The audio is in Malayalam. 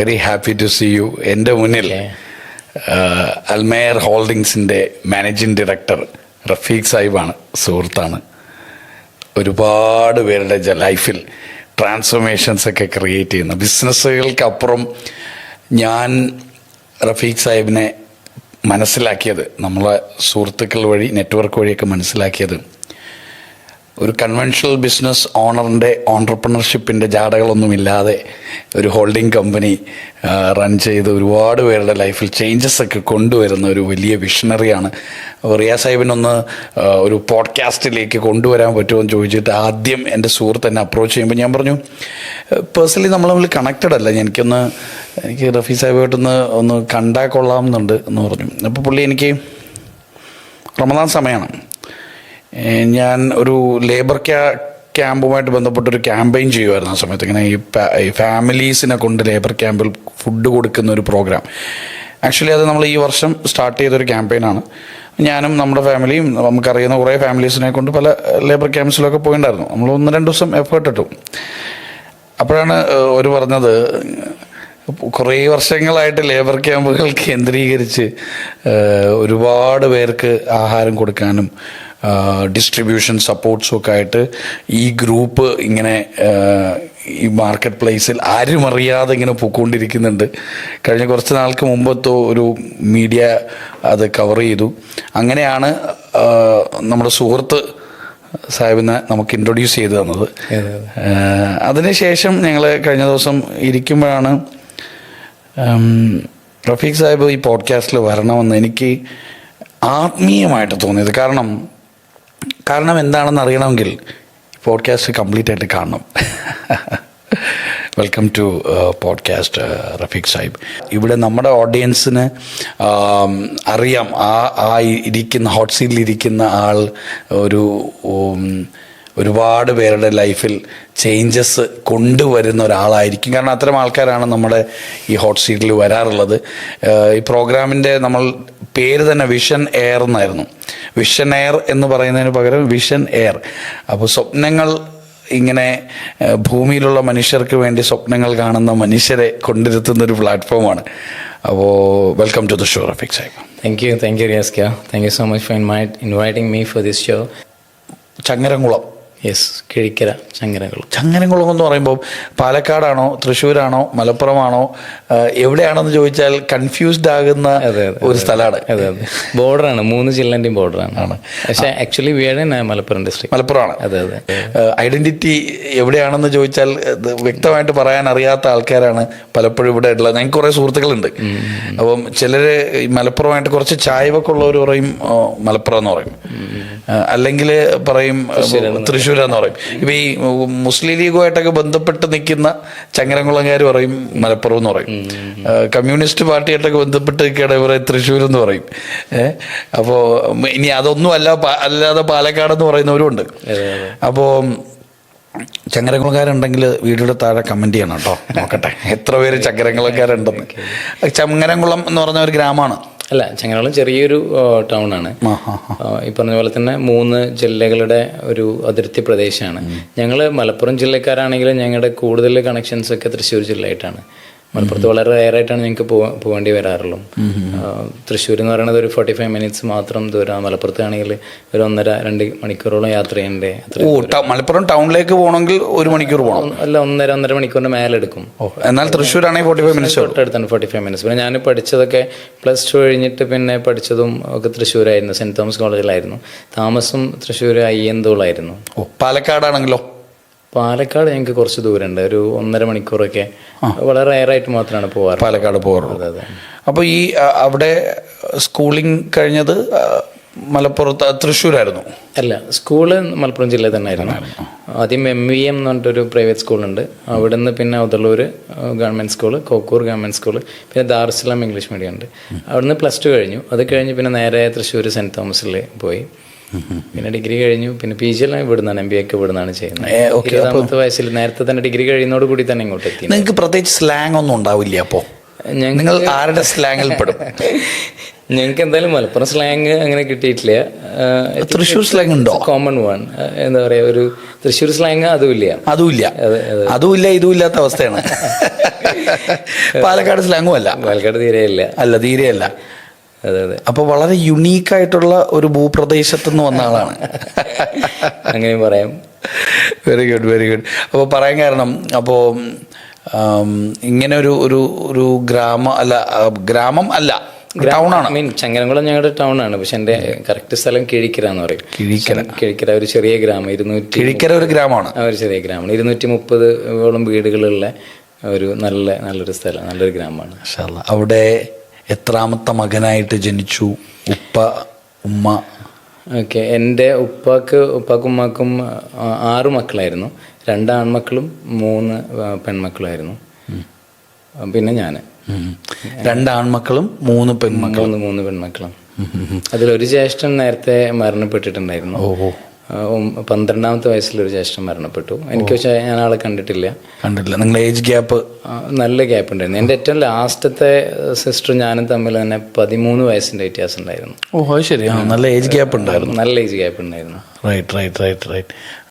Very happy to see you എന്റെ മുന്നിൽ. അൽമേയർ ഹോൾഡിങ്സിന്റെ മാനേജിംഗ് ഡയറക്ടർ റഫീഖ് സാഹിബാണ് സുഹൃത്താണ്. ഒരുപാട് പേരുടെ ലൈഫിൽ ട്രാൻസ്ഫോർമേഷൻസ് ഒക്കെ ക്രിയേറ്റ് ചെയ്യുന്ന. ബിസിനസ്സുകൾക്കപ്പുറം ഞാൻ റഫീഖ് സാഹിബിനെ മനസ്സിലാക്കിയത് നമ്മളെ സുഹൃത്തുക്കൾ വഴി നെറ്റ്വർക്ക് വഴിയൊക്കെ മനസ്സിലാക്കിയത് ഒരു കൺവെൻഷണൽ ബിസിനസ് ഓണറിന്റെ ഓണ്ടർപ്രണർഷിപ്പിന്റെ ജാടകളൊന്നുമില്ലാതെ ഒരു ഹോൾഡിംഗ് കമ്പനി റൺ ചെയ്ത് ഒരുപാട് പേരുടെ ലൈഫിൽ ചേഞ്ചസ് ഒക്കെ കൊണ്ടുവരുന്ന ഒരു വലിയ വിഷണറിയാണ് റിയ സാഹിബിനൊന്ന് ഒരു പോഡ്കാസ്റ്റിലേക്ക് കൊണ്ടുവരാൻ പറ്റുമോ എന്ന് ചോദിച്ചിട്ട് ആദ്യം എന്റെ സുഹൃത്ത് എന്നെ അപ്രോച്ച് ചെയ്യുമ്പോൾ ഞാൻ പറഞ്ഞു പേഴ്സണലി നമ്മൾ തമ്മിൽ കണക്റ്റഡ് അല്ല. എനിക്കൊന്ന് എനിക്ക് റഫീ സാഹിബായിട്ടൊന്ന് ഒന്ന് കണ്ടാൽ കൊള്ളാമെന്നുണ്ട് എന്ന് പറഞ്ഞു. അപ്പോൾ പുള്ളി എനിക്ക് റമദാൻ സമയമാണ്. ഞാൻ ഒരു ലേബർ ക്യാ ക്യാമ്പുമായിട്ട് ബന്ധപ്പെട്ടൊരു ക്യാമ്പയിൻ ചെയ്യുമായിരുന്നു ആ സമയത്ത്. ഇങ്ങനെ ഈ ഫാമിലീസിനെ കൊണ്ട് ലേബർ ക്യാമ്പിൽ ഫുഡ് കൊടുക്കുന്ന ഒരു പ്രോഗ്രാം ആക്ച്വലി അത് നമ്മൾ ഈ വർഷം സ്റ്റാർട്ട് ചെയ്തൊരു ക്യാമ്പയിനാണ് ഞാനും നമ്മുടെ ഫാമിലിയും നമുക്കറിയുന്ന കുറേ ഫാമിലീസിനെ കൊണ്ട് പല ലേബർ ക്യാമ്പ്സിലൊക്കെ പോയിണ്ടായിരുന്നു. നമ്മൾ ഒന്ന് രണ്ട് ദിവസം എഫേർട്ട് ഇട്ടു. അപ്പോഴാണ് ഒരു പറഞ്ഞത് കുറേ വർഷങ്ങളായിട്ട് ലേബർ ക്യാമ്പുകൾ കേന്ദ്രീകരിച്ച് ഒരുപാട് പേർക്ക് ആഹാരം കൊടുക്കാനും ഡിസ്ട്രിബ്യൂഷൻ സപ്പോർട്ട്സും ഒക്കെ ആയിട്ട് ഈ ഗ്രൂപ്പ് ഇങ്ങനെ ഈ മാർക്കറ്റ് പ്ലേസിൽ ആരും അറിയാതെ ഇങ്ങനെ പൊക്കോണ്ടിരിക്കുന്നുണ്ട്. കഴിഞ്ഞ കുറച്ച് നാൾക്ക് മുമ്പത്തോ ഒരു മീഡിയ അത് കവർ ചെയ്തു. അങ്ങനെയാണ് നമ്മുടെ സുഹൃത്ത് സാഹിബിനെ നമുക്ക് ഇൻട്രൊഡ്യൂസ് ചെയ്തു തന്നത്. അതിനുശേഷം ഞങ്ങൾ കഴിഞ്ഞ ദിവസം ഇരിക്കുമ്പോഴാണ് റഫീഖ് സാഹിബ് ഈ പോഡ്കാസ്റ്റിൽ വരണമെന്ന് എനിക്ക് ആത്മീയമായിട്ട് തോന്നിയത്. കാരണം കാരണം എന്താണെന്ന് അറിയണമെങ്കിൽ പോഡ്കാസ്റ്റ് കംപ്ലീറ്റ് ആയിട്ട് കാണണം. Welcome to podcast Rafeeq Sahib. ഇവിടെ നമ്മുടെ ഓഡിയൻസിന് അറിയാം. ആ ആ ഇരിക്കുന്ന ഹോട്ട് സീറ്റിലിരിക്കുന്ന ആൾ ഒരു ഒരുപാട് പേരുടെ ലൈഫിൽ ചേഞ്ചസ് കൊണ്ടുവരുന്ന ഒരാളായിരിക്കും. കാരണം അത്തരം ആൾക്കാരാണ് നമ്മുടെ ഈ ഹോട്ട് സീറ്റിൽ വരാറുള്ളത്. ഈ പ്രോഗ്രാമിന്റെ നമ്മൾ പേര് തന്നെ വിഷൻ എയർ എന്നായിരുന്നു. വിഷൻ എയർ എന്ന് പറയുന്നതിന് പകരം വിഷൻ എയർ. അപ്പോൾ സ്വപ്നങ്ങൾ ഇങ്ങനെ ഭൂമിയിലുള്ള മനുഷ്യർക്ക് വേണ്ടി സ്വപ്നങ്ങൾ കാണുന്ന മനുഷ്യരെ കൊണ്ടിരുത്തുന്ന ഒരു പ്ലാറ്റ്ഫോമാണ്. അപ്പോൾ welcome to the show Rafeeq Sahib thank you thank you Riyaska. Thank you so much for inviting me for this show Changaramkulam. Yes Kizhikkara Changanakulam Changanakulam എന്ന് പറയുമ്പോൾ പാലക്കാടാണോ തൃശ്ശൂരാണോ മലപ്പുറമാണോ എവിടെയാണെന്ന് ചോദിച്ചാൽ കൺഫ്യൂസ്ഡ് ആകുന്ന ഒരു സ്ഥലമാണ്. അതെ അതെ. ബോർഡറാണ് മൂന്ന് ജില്ലേന്റെയും ബോർഡറാണ്. പക്ഷേ ആക്ച്വലി വീട് മലപ്പുറം ഡിസ്ട്രിക്ട് മലപ്പുറമാണ്. അതെ അതെ. ഐഡന്റിറ്റി എവിടെയാണെന്ന് ചോദിച്ചാൽ വ്യക്തമായിട്ട് പറയാൻ അറിയാത്ത ആൾക്കാരാണ് പലപ്പോഴും ഇവിടെ ഉള്ളത്. ഞങ്ങൾക്ക് കുറേ സുഹൃത്തുക്കളുണ്ട്. അപ്പം ചിലർ മലപ്പുറമായിട്ട് കുറച്ച് ചായവൊക്കെ ഉള്ളവർ പറയും മലപ്പുറം എന്ന് പറയും. അല്ലെങ്കിൽ പറയും തൃശ്ശൂരാന്ന് പറയും. ഇപ്പം ഈ മുസ്ലിം ലീഗുമായിട്ടൊക്കെ ബന്ധപ്പെട്ട് നിൽക്കുന്ന ചങ്ങരംകുളംകാർ പറയും മലപ്പുറം എന്ന് പറയും. കമ്മ്യൂണിസ്റ്റ് പാർട്ടിയായിട്ടൊക്കെ ബന്ധപ്പെട്ട് നിൽക്കുകയാണ് ഇവരെ തൃശ്ശൂർ എന്ന് പറയും. ഏഹ് അപ്പോൾ ഇനി അതൊന്നും അല്ല അല്ലാതെ പാലക്കാട് എന്ന് പറയുന്നവരും ഉണ്ട്. അതെ അതെ. അപ്പോൾ ചങ്ങരംകുളക്കാരുണ്ടെങ്കിൽ വീഡിയോയുടെ താഴെ കമന്റ് ചെയ്യണം കേട്ടോ. നോക്കട്ടെ എത്ര പേര് ചങ്ങരംകുളക്കാരുണ്ടെന്ന് ചങ്ങരംകുളം എന്ന് പറഞ്ഞ ഒരു ഗ്രാമമാണ്. അല്ല ചങ്ങനാളം ചെറിയൊരു ടൗൺ ആണ് ഈ പറഞ്ഞ പോലെ തന്നെ മൂന്ന് ജില്ലകളുടെ ഒരു അതിർത്തി പ്രദേശമാണ്. ഞങ്ങൾ മലപ്പുറം ജില്ലക്കാരാണെങ്കിലും ഞങ്ങളുടെ കൂടുതൽ കണക്ഷൻസ് ഒക്കെ തൃശ്ശൂർ ജില്ലയായിട്ടാണ്. മലപ്പുറത്ത് വളരെ റയർ ആയിട്ടാണ് ഞങ്ങൾക്ക് പോകേണ്ടി വരാറുള്ളൂ തൃശ്ശൂർ എന്ന് പറയുന്നത് ഒരു ഫോർട്ടി ഫൈവ് മിനിറ്റ്സ് മാത്രം ദൂരം. മലപ്പുറത്ത് ആണെങ്കിൽ ഒരു ഒന്നര രണ്ട് മണിക്കൂറോളം യാത്ര ചെയ്യണ്ടേ? മലപ്പുറം ടൗണിലേക്ക് പോകണമെങ്കിൽ ഒരു മണിക്കൂർ പോകണം. അല്ല ഒന്നര ഒന്നര മണിക്കൂറിന്റെ മേലെ എടുക്കും എന്നാൽ എന്നാൽ തൃശ്ശൂരാണെങ്കിൽ ഫോർട്ടി ഫൈവ് മിനിറ്റ്സ് തൊട്ടടുത്താണ് ഫോർട്ടി ഫൈവ് മിനിറ്റ്സ് പിന്നെ ഞാൻ പഠിച്ചതൊക്കെ പ്ലസ് ടു കഴിഞ്ഞിട്ട് പിന്നെ പഠിച്ചതും ഒക്കെ തൃശ്ശൂരായിരുന്നു. Saint Thomas കോളേജിലായിരുന്നു. താമസം തൃശ്ശൂർ അയ്യന്തോളായിരുന്നു. പാലക്കാടാണെങ്കിലോ? പാലക്കാട് ഞങ്ങൾക്ക് കുറച്ച് ദൂരമുണ്ട് ഒരു ഒന്നര മണിക്കൂറൊക്കെ വളരെ റയറായിട്ട് മാത്രമാണ് പോവാറ്. പാലക്കാട് പോകാറുള്ളത് അതെ അപ്പോൾ ഈ അവിടെ സ്കൂളിംഗ് കഴിഞ്ഞത് മലപ്പുറത്ത് തൃശ്ശൂരായിരുന്നു? അല്ല സ്കൂൾ മലപ്പുറം ജില്ലയിൽ തന്നെ ആയിരുന്നു ആദ്യം എം വി എം എന്ന് പറഞ്ഞിട്ടൊരു പ്രൈവറ്റ് സ്കൂളുണ്ട്. അവിടെ നിന്ന് പിന്നെ Udalur government school Kokkur government school പിന്നെ ദാർസലാം ഇംഗ്ലീഷ് മീഡിയം ഉണ്ട്. അവിടുന്ന് പ്ലസ് ടു കഴിഞ്ഞു. അത് കഴിഞ്ഞ് പിന്നെ നേരെ തൃശ്ശൂർ സെന്റ് തോമസിൽ പോയി. പിന്നെ ഡിഗ്രി കഴിഞ്ഞു. പിന്നെ പി ജി എല്ലാം ഇവിടുന്നാണ് എം ബി ഒക്കെ ഇവിടുന്നാണ് ചെയ്യുന്നത്. ഇരുപതാമത്തെ വയസ്സിൽ നേരത്തെ തന്നെ ഡിഗ്രി കഴിയുന്നതോട് കൂടി തന്നെ ഇങ്ങോട്ട് എത്തി. നിങ്ങൾക്ക് പ്രത്യേകിച്ച് സ്ലാങ് ഒന്നും ഉണ്ടാവില്ല അപ്പോ? നിങ്ങൾ ആരുടെ സ്ലാങ്ങിൽ പെടും? ഞങ്ങൾക്ക് എന്തായാലും മലപ്പുറം സ്ലാങ് അങ്ങനെ കിട്ടിയിട്ടില്ല. തൃശ്ശൂർ സ്ലാങ് ഉണ്ടോ? കോമൺ വൺ എന്താ പറയാ ഒരു തൃശ്ശൂർ സ്ലാങ് അതുമില്ല. അതുമില്ല. അതുമില്ല ഇതും അതുമില്ല ഇതുമില്ലാത്ത അവസ്ഥയാണ്. പാലക്കാട് സ്ലാങ്ങും അല്ല. പാലക്കാട് തീരെയല്ല. അല്ല തീരെയല്ല. അതെ അതെ. അപ്പൊ വളരെ യുണീക്ക് ആയിട്ടുള്ള ഒരു ഭൂപ്രദേശത്തു നിന്ന് വന്ന ആളാണ്. അങ്ങനെയും പറയാം. വെരി ഗുഡ് വെരി ഗുഡ് അപ്പോൾ പറയാൻ കാരണം അപ്പോൾ ഇങ്ങനെ ഒരു ഒരു ഒരു ഗ്രാമ അല്ല ഗ്രാമം അല്ല ടൗണാണ് മീൻ ചങ്ങനംകുളം ഞങ്ങളുടെ ടൗൺ ആണ്. പക്ഷെ എന്റെ കറക്റ്റ് സ്ഥലം കിഴിക്കര എന്ന് പറയും. കിഴിക്കര. കിഴിക്കര ഒരു ചെറിയ ഗ്രാമം ഇരുന്നൂറ്റി കിഴിക്കര ഒരു ഗ്രാമമാണ്. ഒരു ചെറിയ ഗ്രാമമാണ് ഇരുന്നൂറ്റി മുപ്പതോളം വീടുകളുള്ള ഒരു നല്ല നല്ലൊരു സ്ഥലം നല്ലൊരു ഗ്രാമമാണ്. അവിടെ എത്രാമത്തെ മകനായിട്ട് ജനിച്ചു? ഉപ്പ ഉമ്മ. ഓക്കെ. എന്റെ ഉപ്പാക്ക് ഉപ്പാക്കും ഉമ്മാക്കും ആറ് മക്കളായിരുന്നു. രണ്ട് ആൺമക്കളും മൂന്ന് പെൺമക്കളായിരുന്നു. പിന്നെ ഞാൻ. രണ്ട് ആൺമക്കളും മൂന്ന് പെൺമക്കളും. മൂന്ന് പെൺമക്കളും. അതിലൊരു ജ്യേഷ്ഠൻ നേരത്തെ മരണപ്പെട്ടിട്ടുണ്ടായിരുന്നു. പന്ത്രണ്ടാമത്തെ വയസ്സിലൊരു ജ്യേഷ്ഠൻ മരണപ്പെട്ടു. എനിക്ക് പക്ഷേ ഞാൻ ആളെ കണ്ടിട്ടില്ല. കണ്ടിട്ടില്ല. നിങ്ങൾ ഏജ് ഗ്യാപ്പ് നല്ല ഗ്യാപ്പ് ഉണ്ടായിരുന്നു. എന്റെ ഏറ്റവും ലാസ്റ്റത്തെ സിസ്റ്റർ ഞാനും തമ്മിൽ തന്നെ പതിമൂന്ന് വയസ്സിന്റെ വ്യത്യാസം ഉണ്ടായിരുന്നു. ഓ അത് ശരി. നല്ല ഏജ് ഗ്യാപ്പ് ഉണ്ടായിരുന്നു. നല്ല ഏജ് ഗ്യാപ്പ് ഉണ്ടായിരുന്നു. Right right right right